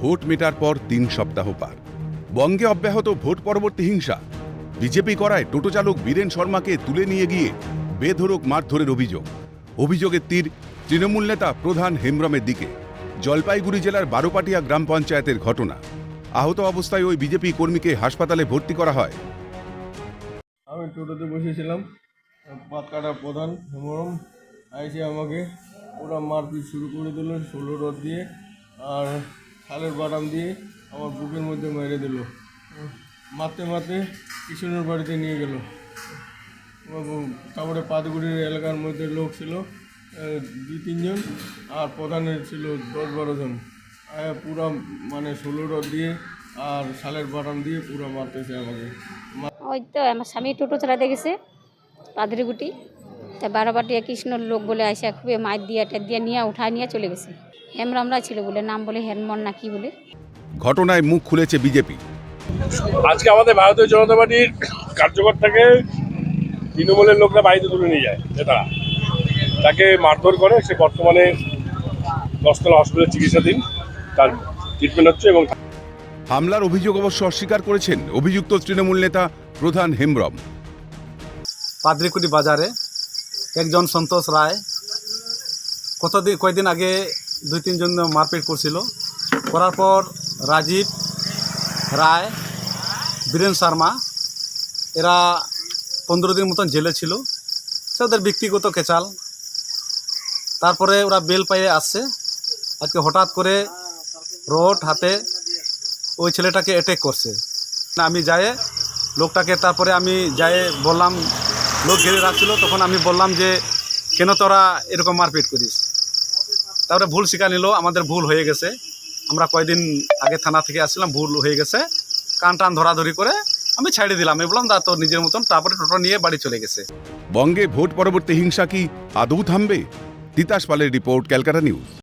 Vote মেটার পর তিন সপ্তাহ পার। বঙ্গে অব্যাহত ভোট পরবর্তী হিংসা। বিজেপি করায় টোটো চালক বীরেন শর্মাকে তুলে নিয়ে গিয়ে বেধরক মারধরের অভিযোগ। অভিযোগের তীর তৃণমূল নেতা প্রধান হেমব্রমের দিকে। জলপাইগুড়ি জেলার বারোপাটিয়া গ্রাম পঞ্চায়েতের ঘটনা। আহত অবস্থায় ওই বিজেপি কর্মীকে হাসপাতালে ভর্তি করা হয়। আমি টোটোতে বসেছিলাম। পাত কাটা প্রধান হেমরম আইসে আমাকে ওরা মারপিট শুরু করে দিল, ষোলো রথ দিয়ে। আর খালের বাটাম দিয়ে আমার বুকের মধ্যে মেরে দিল। মারতে মারতে কিশোরের বাড়িতে নিয়ে গেল। তারপরে পাতগুড়ির এলাকার মধ্যে লোক ছিল দুই, তিনজন, আর প্রধানের ছিল দশ বারো জন পুরা মানে ষোলো রড দিয়ে আর শালের বাটাম দিয়ে পুরো মারতেছে আমাকে। ওই তো, আমার স্বামী টোটো চালাতে গেছে পাদরিগুটি তা বারোবাটিয়া কৃষ্ণর লোক বলে আসে খুবই মায়ের দিয়ে টেট দিয়ে নিয়ে উঠায় নিয়ে চলে গেছে। হেমরামরা ছিল বলে নাম বলে হেনমন না কি বলে। ঘটনায় মুখ খুলেছে বিজেপি। আজকে আমাদের ভারতীয় জনতা পার্টির কার্যকর্তাকে তৃণমূলের লোকরা বাড়িতে তুলে নিয়ে যায় নেতারা। তাকে মারধর করে সে বর্তমানে দশতলা হসপিটালে চিকিৎসাধীন। তার ট্রিটমেন্ট হচ্ছে এবং হামলার অভিযোগ অবশ্য অস্বীকার করেছেন অভিযুক্ত তৃণমূল নেতা প্রধান হেমব্রম। পাদ্রিকুটি বাজারে একজন সন্তোষ রায়। কতদিন কয়েকদিন আগে দুই তিনজন মারপিট করছিল। করার পর রাজীব রায়, বীরেন শর্মা, এরা পনেরো দিন মতন জেলে ছিল। সে ওদের ব্যক্তিগত কেচাল তারপরে ওরা বেল পাইয়ে আসছে। আজকে হঠাৎ করে রোড হাতে ওই ছেলেটাকে অ্যাটেক করছে। আমি যাই লোকটাকে তারপরে আমি যাই বললাম লোক ঘিরে রাখছিল, তখন আমি বললাম যে, কেন তোরা এরকম মারপিট করিস? তারপরে ভুল শিকার নিল, আমাদের ভুল হয়ে গেছে। আমরা কয়দিন আগে থানা থেকে আসছিলাম, ভুল হয়ে গেছে। কান টান ধরাধরি করে আমি ছাড়িয়ে দিলাম। আমি বললাম, দা, তোর নিজের মতন। তারপরে টোটো নিয়ে বাড়ি চলে গেছে। বঙ্গে ভোট পরবর্তী হিংসা কি আদৌ থামবে? তিতাস পালের রিপোর্ট, ক্যালকাটা নিউজ।